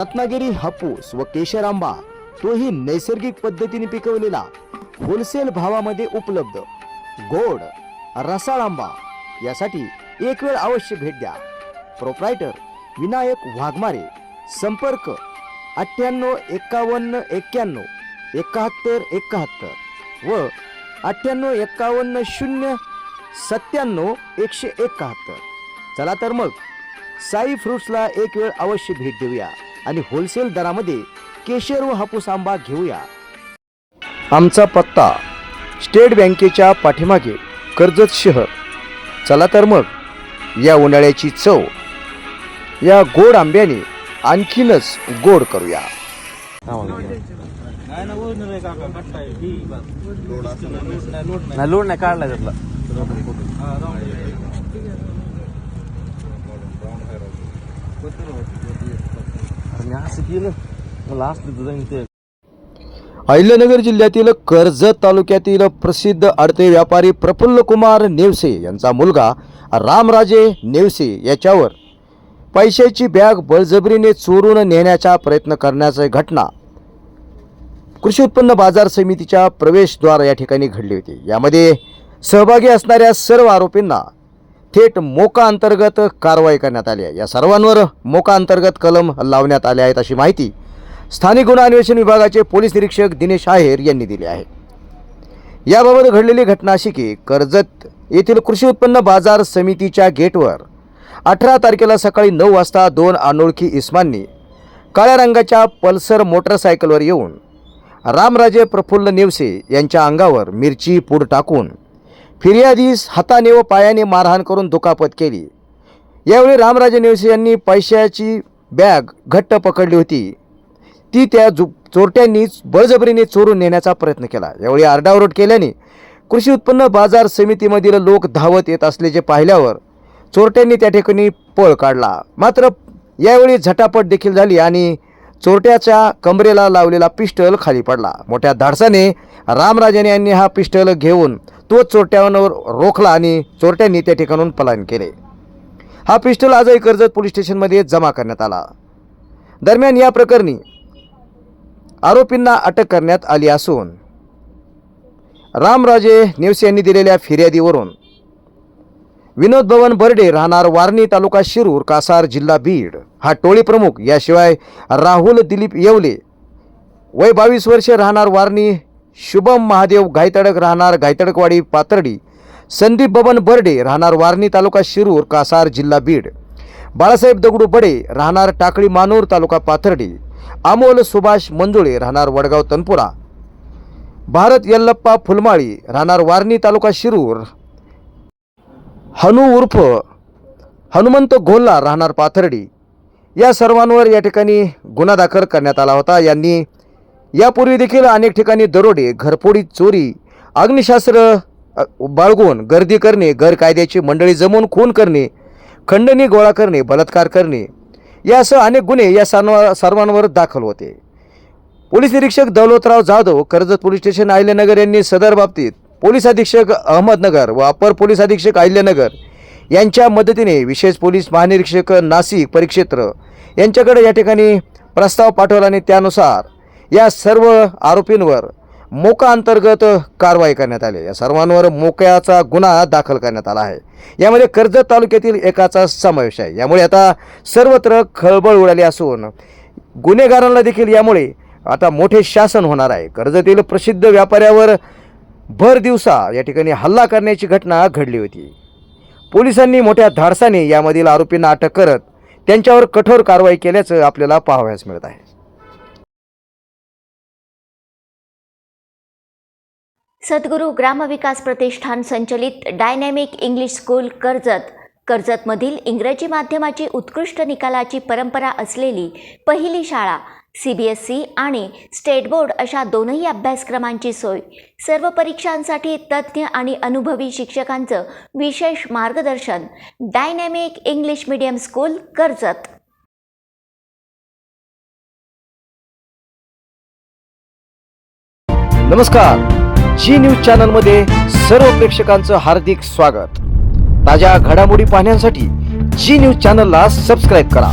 रत्नागिरी हापूस व केशर आंबा तोही नैसर्गिक पद्धतीने पिकवलेला होलसेल भावामध्ये उपलब्ध. गोड रसाळ आंबा यासाठी एक वेळ अवश्य भेट द्या. प्रोप्रायटर विनायक वाघमारे संपर्क अठ्ठ्याण्णव एक्कावन्न एक्क्याण्णव एकाहत्तर एकाहत्तर व अठ्ठ्याण्णव एक्कावन्न शून्य सत्त्याण्णव एकशे एकाहत्तर. चला तर मग साई फ्रुट्सला एक वेळ अवश्य भेट देऊया. आणि होलसेल दरामध्ये केशर व हापूस आंबा घेऊया. आमचा पत्ता स्टेट बँकेच्या पाठीमागे कर्जत शहर चला तर मग या उन्हाळ्याची चव या गोड आंब्याने आणखीनच गोड करूया. नाही लोड नाही काढलाय त्यातला. मी असं केलं मला असलं जाईन ते अहिल्यानगर जिल्ह्यातील कर्जत तालुक्यातील प्रसिद्ध अडते व्यापारी प्रफुल्ल कुमार नेवसे यांचा मुलगा रामराजे नेवसे याच्यावर पैशाची बॅग बळजबरीने चोरून नेण्याचा प्रयत्न करण्याची घटना कृषी उत्पन्न बाजार समितीच्या प्रवेशद्वार या ठिकाणी घडली होती. यामध्ये सहभागी असणाऱ्या सर्व आरोपींना थेट मोका अंतर्गत कारवाई करण्यात आली आहे. या सर्वांवर मोका अंतर्गत कलम लावण्यात आले आहेत अशी माहिती स्थानिक गुन्हा अन्वेषण विभागाचे पोलीस निरीक्षक दिनेश आहेर यांनी दिली आहे. याबाबत घडलेली घटना अशी की कर्जत येथील कृषी उत्पन्न बाजार समितीच्या गेटवर अठरा तारखेला सकाळी नऊ वाजता दोन अनोळखी इस्मांनी काळ्या रंगाच्या पल्सर मोटरसायकलवर येऊन रामराजे प्रफुल्ल नेवसे यांच्या अंगावर मिरची पूड टाकून फिर्यादीस हाताने व पायाने मारहाण करून दुखापत केली. यावेळी रामराजे नेवसे यांनी पैशाची बॅग घट्ट पकडली होती. ती त्या जु चोरट्यांनी बळजबरीने चोरून नेण्याचा प्रयत्न केला. यावेळी आरडाओरड केल्याने कृषी उत्पन्न बाजार समितीमधील लोक धावत येत असल्याचे पाहिल्यावर चोरट्यांनी त्या ठिकाणी पळ काढला. मात्र यावेळी झटापट देखील झाली आणि चोरट्याच्या कमरेला लावलेला पिस्टल खाली पडला. मोठ्या धाडसाने रामराजाने यांनी हा पिस्टल घेऊन तो चोरट्यावर रोखला आणि चोरट्यांनी त्या ठिकाणून पलायन केले. हा पिस्टल आजही कर्जत पोलीस स्टेशनमध्ये जमा करण्यात आला. दरम्यान या प्रकरणी आरोपींना अटक करण्यात आली असून रामराजे नेवसे यांनी दिलेल्या फिर्यादीवरून विनोद भवन बर्डे राहणार वारणी तालुका शिरूर कासार जिल्हा बीड. हा टोळी प्रमुख याशिवाय राहुल दिलीप येवले. वय बावीस वर्षे राहणार वारणी शुभम महादेव गायतडक राहणार गायतडकवाडी पातर्डी. संदीप बबन बर्डे राहणार वारणी तालुका शिरूर कासार जिल्हा बीड. बाळासाहेब दगडू बडे राहणार टाकळी मानूर तालुका पाथर्डी. अमोल सुभाष मंजुळे राहणार वडगाव तनपुरा. भारत यल्लप्पा फुलमाळी राहणार वारणी तालुका शिरूर हनु उर्फ हनुमंत गोल्ला राहणार पाथर्डी. या सर्वांवर या ठिकाणी गुन्हा दाखल करण्यात आला होता. यांनी यापूर्वी देखील अनेक ठिकाणी दरोडे घरफोडी चोरी अग्निशास्त्र बाळगून गर्दी करणे गैरकायद्याची मंडळी जमवून खून करणे खंडणी गोळा करणे बलात्कार करणे यासह अनेक गुन्हे या सर्व सर्वांवर दाखल होते. पोलीस निरीक्षक दौलतराव जाधव कर्जत पोलीस स्टेशन अहिल्यानगर यांनी सदर बाबतीत पोलीस अधीक्षक अहमदनगर व अपर पोलीस अधीक्षक अहिल्यानगर यांच्या मदतीने विशेष पोलीस महानिरीक्षक नाशिक परिक्षेत्र यांच्याकडे या ठिकाणी प्रस्ताव पाठवला आणि त्यानुसार या सर्व आरोपींवर मोका अंतर्गत कारवाई करण्यात आली. या सर्वांवर मोक्याचा गुन्हा दाखल करण्यात आला आहे. यामध्ये कर्जत तालुक्यातील एकाचा समावेश आहे. यामुळे आता सर्वत्र खळबळ उडाली असून गुन्हेगारांना देखील यामुळे आता मोठे शासन होणार आहे. कर्जतील प्रसिद्ध व्यापाऱ्यावर भर दिवसा या ठिकाणी हल्ला करण्याची घटना घडली होती. पोलिसांनी मोठ्या धाडसाने यामधील आरोपींना अटक करत त्यांच्यावर कठोर कारवाई केल्याचं आपल्याला पाहावयास मिळत आहे. सद्गुरू ग्रामविकास प्रतिष्ठान संचलित डायनॅमिक इंग्लिश स्कूल कर्जत कर्जतमधील इंग्रजी माध्यमाची उत्कृष्ट निकालाची परंपरा असलेली पहिली शाळा सी बी एस सी आणि स्टेट बोर्ड अशा दोनही अभ्यासक्रमांची सोय. सर्व परीक्षांसाठी तज्ज्ञ आणि अनुभवी शिक्षकांचं विशेष मार्गदर्शन. Dynamic English medium school Karjat. नमस्कार. जी न्यूज चॅनलमध्ये सर्व प्रेक्षकांचं हार्दिक स्वागत. ताज्या घडामोडी पाहण्यासाठी जी न्यूज चॅनलला सबस्क्राईब करा.